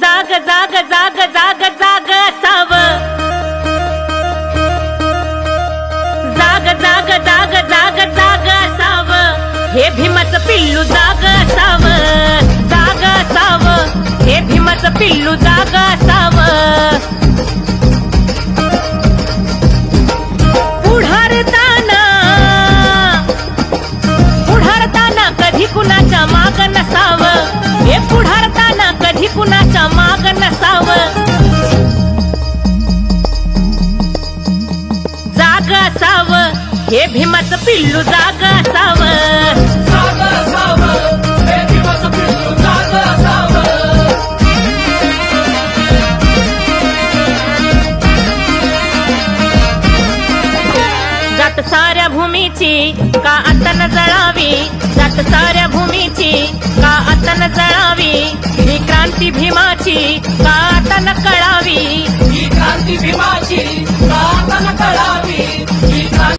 जाग जाग जाग जाग जाग असाव. जाग जाग जाग जाग जाग असाव. हे भीमाचं पिल्लू जाग असाव. जाग असाव. हे भीमाचं पिल्लू जाग असाव. पुढारताना पुढारताना कधी कुणाच्या माग जाग असावं हे भीमाचं पिल्लू जाग असावं. जात साऱ्या भूमीची का आतन जळावी? जात साऱ्या भूमीची का आतन जळावी? ही क्रांती भीमाची का आतन कळावी?